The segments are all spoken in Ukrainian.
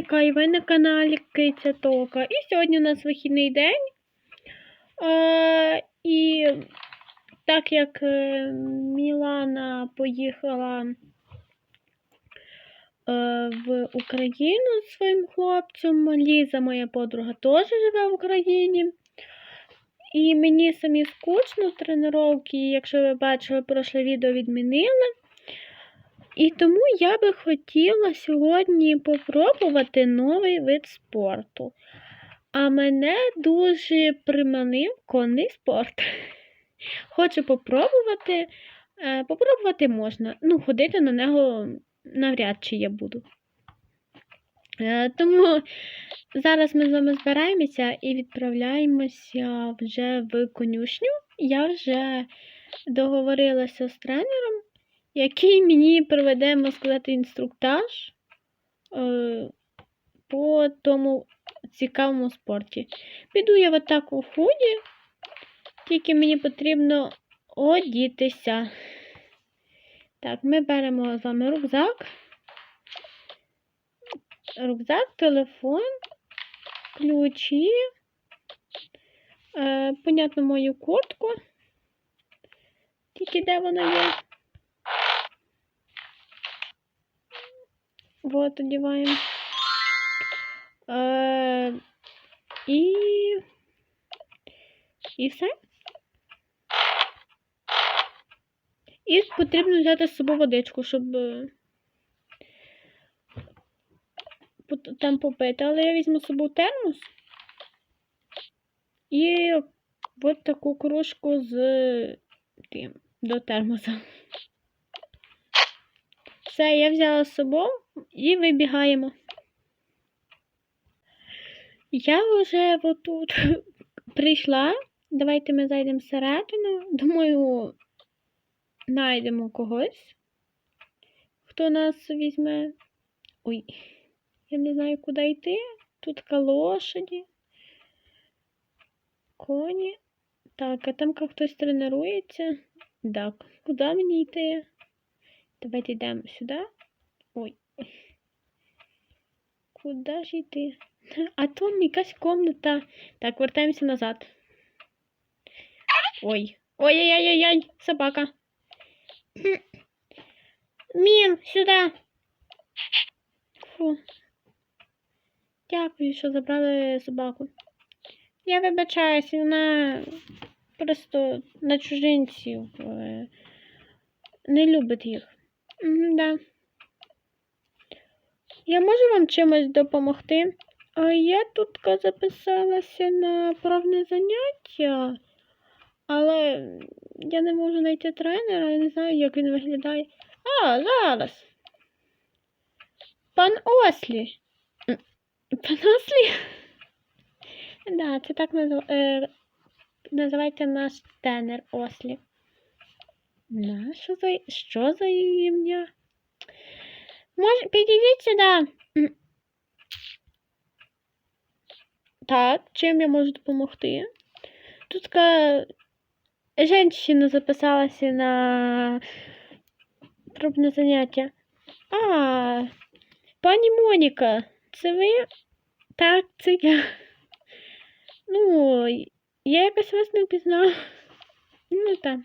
Моніка і ви на каналі Киця Тока. І сьогодні у нас вихідний день. Е, і так як е, Мілана поїхала е, в Україну зі своїм хлопцем, Ліза, моя подруга, теж живе в Україні. І мені самі скучно тренування, якщо ви бачили, прошле відео відмінили. І тому я би хотіла сьогодні попробувати новий вид спорту. А мене дуже приманив конний спорт. Хочу попробувати. Е, Попробувати можна. Ну, ходити на нього навряд чи я буду. Е, Тому зараз ми з вами збираємося і відправляємося вже в конюшню. Я вже договорилася з тренером який мені проведе, можна сказати, інструктаж е, по тому цікавому спорті. Піду я в атаку в худі, тільки мені потрібно одітися. Так, ми беремо з вами рюкзак. Рюкзак, телефон, ключі, е, понятно, мою куртку. Тільки де вона є? Вот, одеваем. Е, і... І все. І потрібно взяти з собою водичку, щоб там попити. Але я візьму з собою термос і от таку кружку з тим до термоса. Все, я взяла з собою і вибігаємо. Я вже отут прийшла. Давайте ми зайдемо всередину. Думаю, знайдемо когось, хто нас візьме. Ой, я не знаю, куди йти. Тут лошаді, коні. Так, а там хтось тренується. Так, куди мені йти? Давайте йдемо сюди. Ой. Куди ж йти? А там якась комната. Так, вертаємося назад. Ой. Ой-ой-ой-ой, собака. Мін, сюди. Фу. Дякую, що забрали собаку. Я вибачаюся, вона просто на чужинців е, не любить їх. Мгм, да. Я можу вам чимось допомогти? А я тут записалася на правне заняття, але я не можу знайти тренера, я не знаю, як він виглядає. А, зараз. Пан Ослі. Пан Ослі? Да, це так е, називається наш тренер Ослі. На, що за, що за ім'я? Може, підійдіть сюди. Так, чим я можу допомогти? Тут така жінка записалася на пробне заняття. А, пані Моніка, це ви? Так, це я. Ну, я якось вас не впізнала. Ну так.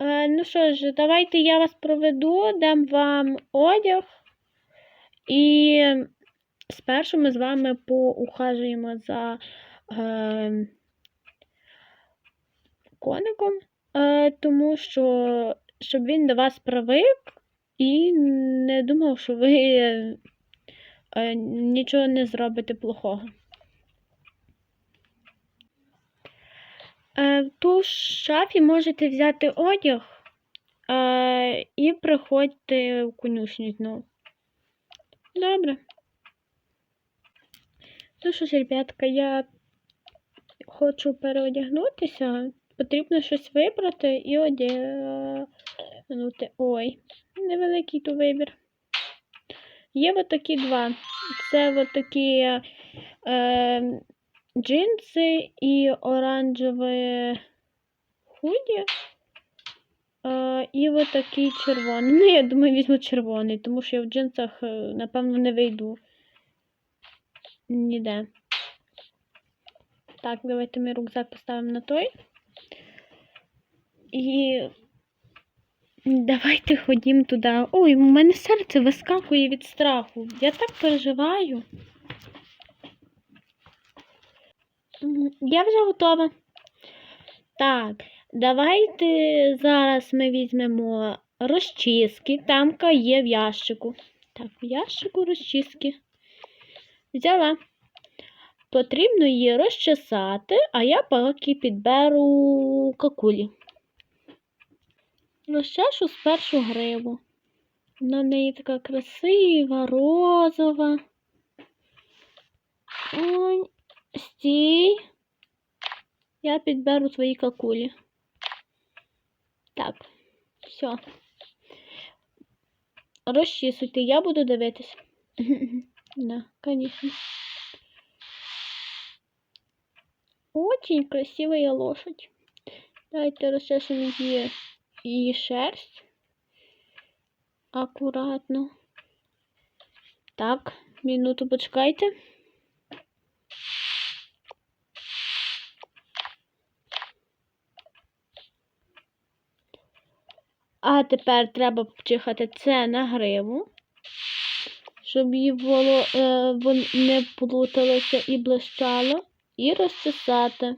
Е, ну що ж, давайте я вас проведу, дам вам одяг. І спершу ми з вами поухажуємо за е, коником, е, тому що щоб він до вас привик і не думав, що ви е, нічого не зробите плохого. В ту шафі можете взяти одяг е, і приходьте в конюшню знову. Добре. Ну що ж, ребятка, я хочу переодягнутися. Потрібно щось вибрати і одягнути. Ой, невеликий тут вибір. Є отакі два. Це отакі е, джинси і оранжеве худі. І от такий червоний. Ну, я думаю, візьму червоний, тому що я в джинсах, е, напевно, не вийду ніде. Так, давайте ми рюкзак поставимо на той. І давайте ходім туди. Ой, у мене серце вискакує від страху. Я так переживаю. Я вже готова. Так, давайте зараз ми візьмемо розчіски. Тамка є в ящику. Так, в ящику розчіски. Взяла. Потрібно її розчесати, а я поки підберу какулі. Розчешу спершу гриву. Вона в неї така красива, розова. Ой, стій. Я підберу свої какулі. Так, все. Розчісуйте, я буду дивитись. Да, конечно. Очень красивая лошадь. Давайте розчешемо її, її шерсть. Акуратно. Так, минуту почекайте. А тепер треба почихати це на гриву, щоб її воло, е, не плуталося і блищало, і розчесати.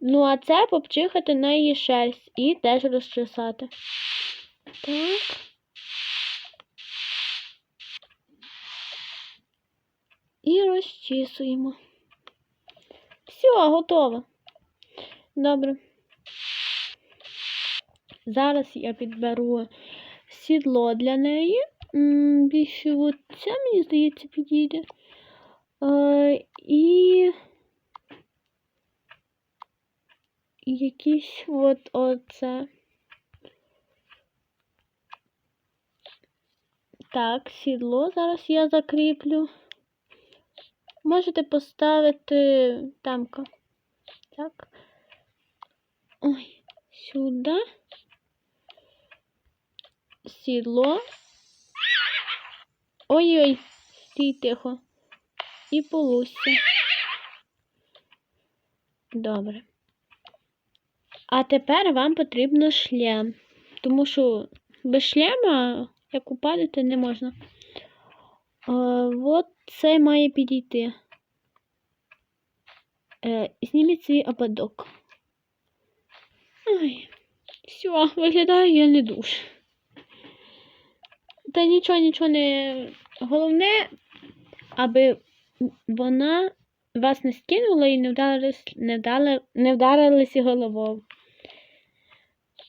Ну, а це попчихати на її шерсть і теж розчесати. Так. І розчісуємо. Все, готово. Добре. Зараз я підберу сідло для неї. Більше от це, мені здається, підійде. Е, і якийсь от оце. Так, сідло зараз я закріплю. Можете поставити тамка. Так. Ой, сюди. Сідло. Ой-ой, стій тихо. І полусся. Добре. А тепер вам потрібно шлем. Тому що без шлема, як упадете, не можна. А, от це має підійти. Е, зніміть свій ободок. Ой, все, виглядаю я не дуже. Та нічого, нічого не. Головне, аби вона вас не скинула і не вдарились, не вдали, не вдарилися головою.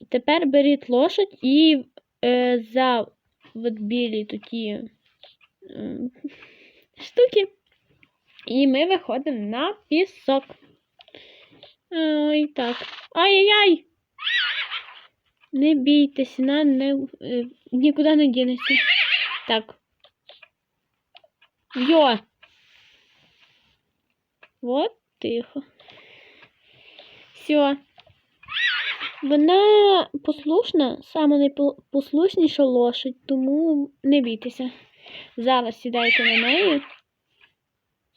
Тепер беріть лошадь і е, за от білі такі е, штуки. І ми виходимо на пісок. Ой, так. Ай-яй-яй! Не бійтесь, вона не, е, нікуди не дінеться. Так. Йо! Вот тихо. Все. Вона послушна, саме найпослушніша лошадь, тому не бійтеся. Зараз сідайте на неї.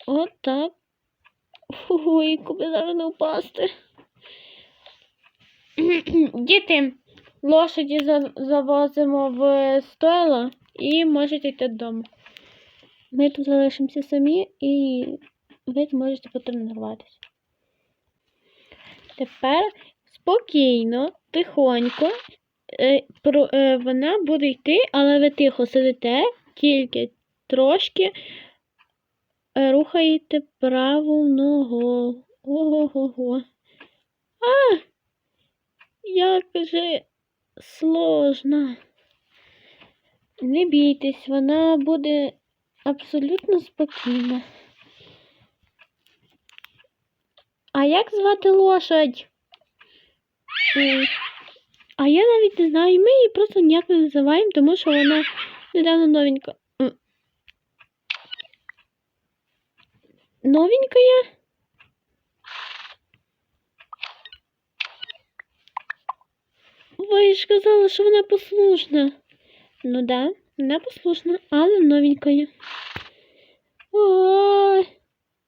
От так. Ой, куди зараз не впасти. Діти, лошаді завозимо в стойло і можете йти додому. Ми тут залишимося самі і ви зможете потренуватися. Тепер спокійно, тихонько. е, е, Вона буде йти, але ви тихо сидите, тільки трошки рухаєте праву ногу. Ого-го-го. А! Як же сложно. Не бійтесь, вона буде абсолютно спокійна. А як звати лошадь? А я навіть не знаю, ми її просто ніяк не називаємо, тому що вона недавно новенька. М. Новенькая? Ви ж казали, що вона послушна. Ну да. Непослушна, але новенькая. Ой,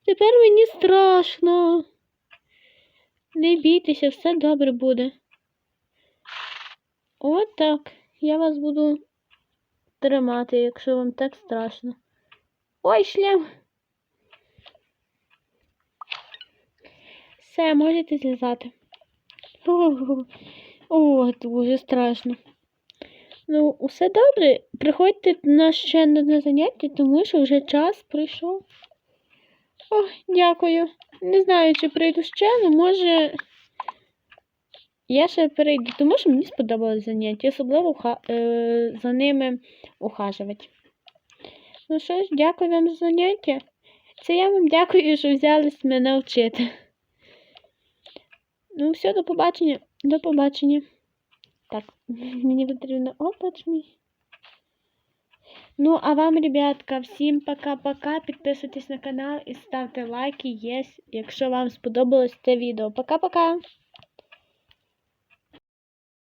тепер мені страшно. Не бійтеся, все добре буде. От так. Я вас буду тримати, якщо вам так страшно. Ой, шлем. Все, можете злізати. О, о, дуже страшно. Ну, усе добре. Приходьте на ще одне заняття, тому що вже час прийшов. Ой, дякую. Не знаю, чи прийду ще, але може. Я ще перейду, тому що мені сподобалось заняття, особливо уха... е... за ними ухажувати. Ну що ж, дякую вам за заняття. Це я вам дякую, що взялись мене вчити. Ну, все, до побачення. До побачення. Так, мені потрібно опач мій. Ну, а вам, ребятка, всім пока-пока. Підписуйтесь на канал і ставте лайки, якщо вам сподобалось це відео. Пока-пока!